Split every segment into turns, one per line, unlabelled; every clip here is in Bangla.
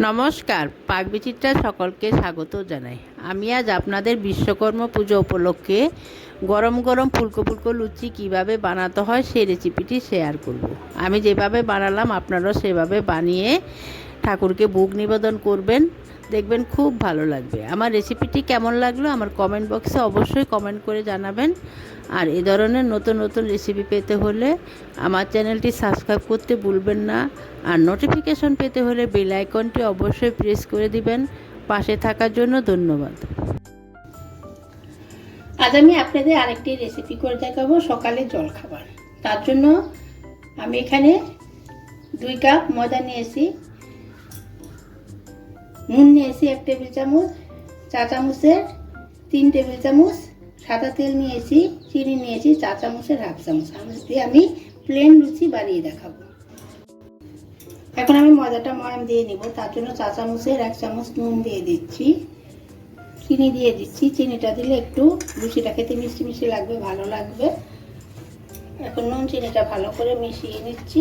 নমস্কার, পাক বিচিত্রা সকলকে স্বাগত জানাই আমি আজ আপনাদের বিশ্বকর্ম পুজো উপলক্ষে গরম গরম ফুলকো ফুলকো লুচি কীভাবে বানাতে হয় সেই রেসিপিটি শেয়ার করব। আমি যেভাবে বানালাম, আপনারাও সেভাবে বানিয়ে ঠাকুরকে ভোগ নিবেদন করবেন দেখবেন খুব ভালো লাগবে। আমার রেসিপিটি কেমন লাগল আমার কমেন্ট বক্সে অবশ্যই কমেন্ট করে জানাবেন। আর এ ধরনের নতুন নতুন রেসিপি পেতে হলে আমার চ্যানেলটি সাবস্ক্রাইব করতে ভুলবেন না। আর নোটিফিকেশন পেতে হলে বেল আইকনটি অবশ্যই প্রেস করে দিবেন। পাশে থাকার জন্য ধন্যবাদ।
আজ আমি আপনাদের আরেকটি রেসিপি করে দেখাবো সকালে জল খাবার তার জন্য আমি এখানে দুই কাপ ময়দা নিয়েছি। নুন নিয়েছি এক টেবিল চামচ, চা চামচের তিন টেবিল চামচ, সাদা তেল নিয়েছি চিনি নিয়েছি চা চামচের হাফ চামচ। চামচ দিয়ে আমি প্লেন লুচি বানিয়ে দেখাবো। এখন আমি ময়দাটা ময়াম দিয়ে নিব, তার জন্য চা চামচের এক চামচ নুন দিয়ে দিচ্ছি। চিনি দিয়ে দিচ্ছি, চিনিটা দিলে একটু লুচিটা খেতে মিষ্টি মিষ্টি লাগবে, ভালো লাগবে। এখন নুন, চিনিটা ভালো করে মিশিয়ে নিচ্ছি।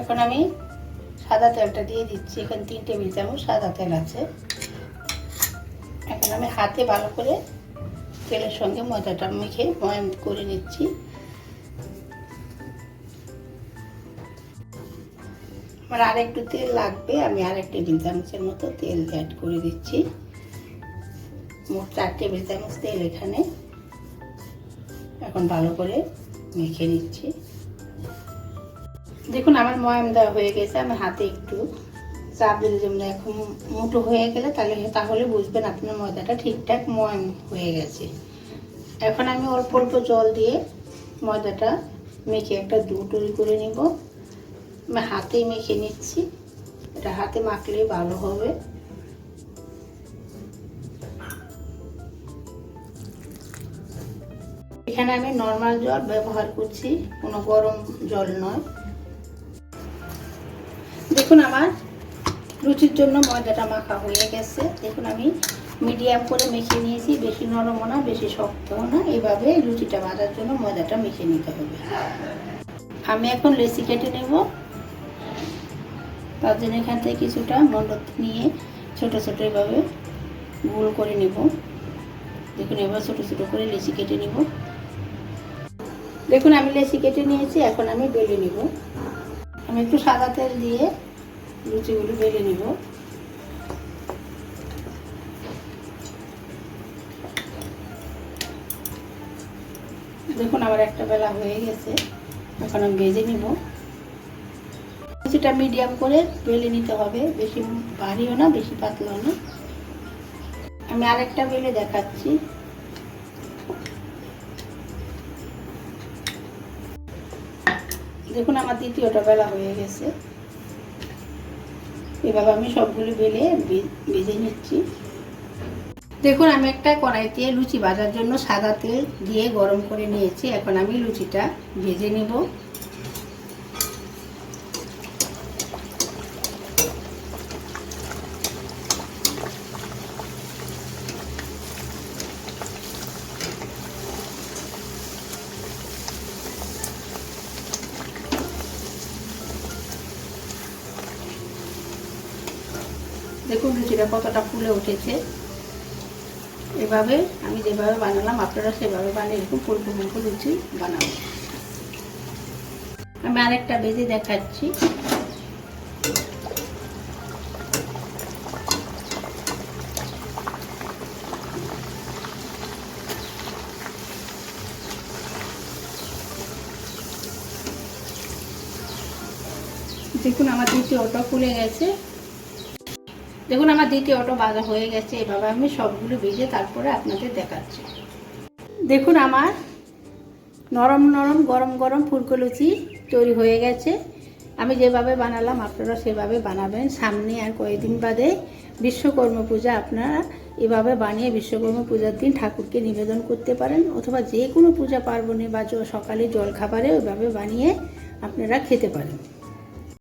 এখন আমি সাদা তেলটা দিয়ে দিচ্ছি। এখানে তিন টেবিল চামচ সাদা তেল আছে। এখন আমি হাতে ভালো করে তেলের সঙ্গে ময়দাটা মেখে ময়াম করে নিচ্ছি। আমার আর একটু তেল লাগবে, আমি আর এক টেবিল চামচের মতো তেল অ্যাড করে দিচ্ছি। মোট চার টেবিল চামচ তেল এখানে। এখন ভালো করে মেখে নিচ্ছি। দেখুন, আমার ময়াম দেওয়া হয়ে গেছে আমি হাতে একটু। চাপ দিলে যেমন এখন মুঠো হয়ে গেলে তাহলে তাহলে বুঝবেন আপনার ময়দাটা ঠিকঠাক ময়াম হয়ে গেছে। এখন আমি অল্প অল্প জল দিয়ে ময়দাটা মেখে একটা দু করে নিব। আমি হাতেই মেখে নিচ্ছি। এটা হাতে মাখলেই ভালো হবে। এখানে আমি নর্মাল জল ব্যবহার করছি, কোনো গরম জল নয়। দেখুন আমার লুচির জন্য ময়দাটা মাখা হয়ে গেছে। দেখুন আমি মিডিয়াম করে মেখে নিয়েছি, বেশি নরমও না, বেশি শক্তও না। এইভাবে লুচিটা ভাজার জন্য ময়দাটা মেখে নিতে হবে। আমি এখন লেসি কেটে নেব। তার জন্য এখান থেকে কিছুটা মন্ডত নিয়ে ছোট ছোট এভাবে গোল করে নেব। দেখুন, এবার ছোট ছোট করে লেচি কেটে নেব। দেখুন, আমি লেচি কেটে নিয়েছি, এখন আমি বেলে নেব। আমি একটু সাদা তেল দিয়ে লুচিগুলো বেলে নেব। দেখুন, আমার একটা বেলা হয়ে গেছে। এখন আমি ভেজে নিব। লুচিটা মিডিয়াম করে বেলে নিতে হবে। বেশি ভারীও না, বেশি পাতলাও না। আমি আরেকটা বেলে দেখাচ্ছি। দেখুন, আমার দ্বিতীয়টা বেলা হয়ে গেছে। এভাবে আমি সবগুলো বেলে ভেজে নিচ্ছি। দেখুন, আমি একটা কড়াইতে লুচি ভাজার জন্য সাদা তেল দিয়ে গরম করে নিয়েছি। এখন আমি লুচিটা ভেজে নেব। দেখুন লুচিটা কতটা ফুলে উঠেছে। এভাবে আমি যেভাবে বানালাম, আপনারা সেভাবে বানিয়ে এরকম ফুলকো লুচি বানাবো। আমি আরেকটা বেজে দেখাচ্ছি। দেখুন আমার দ্বিতীয়টা ফুলে গেছে। দেখুন, আমার দ্বিতীয় অটো বাজা হয়ে গেছে। এভাবে আমি সবগুলো ভেজে তারপরে আপনাদের দেখাচ্ছি। দেখুন, আমার নরম নরম, গরম গরম ফুলকো লুচি তৈরি হয়ে গেছে। আমি যেভাবে বানালাম, আপনারা সেভাবে বানাবেন। সামনে আর কয়েকদিন বাদে বিশ্বকর্মা পূজা, আপনারা এভাবে বানিয়ে বিশ্বকর্মা পূজার দিন ঠাকুরকে নিবেদন করতে পারেন, অথবা যে কোনো পূজা পার্বণে বা সকালে জল খাবারে ওইভাবে বানিয়ে আপনারা খেতে পারেন।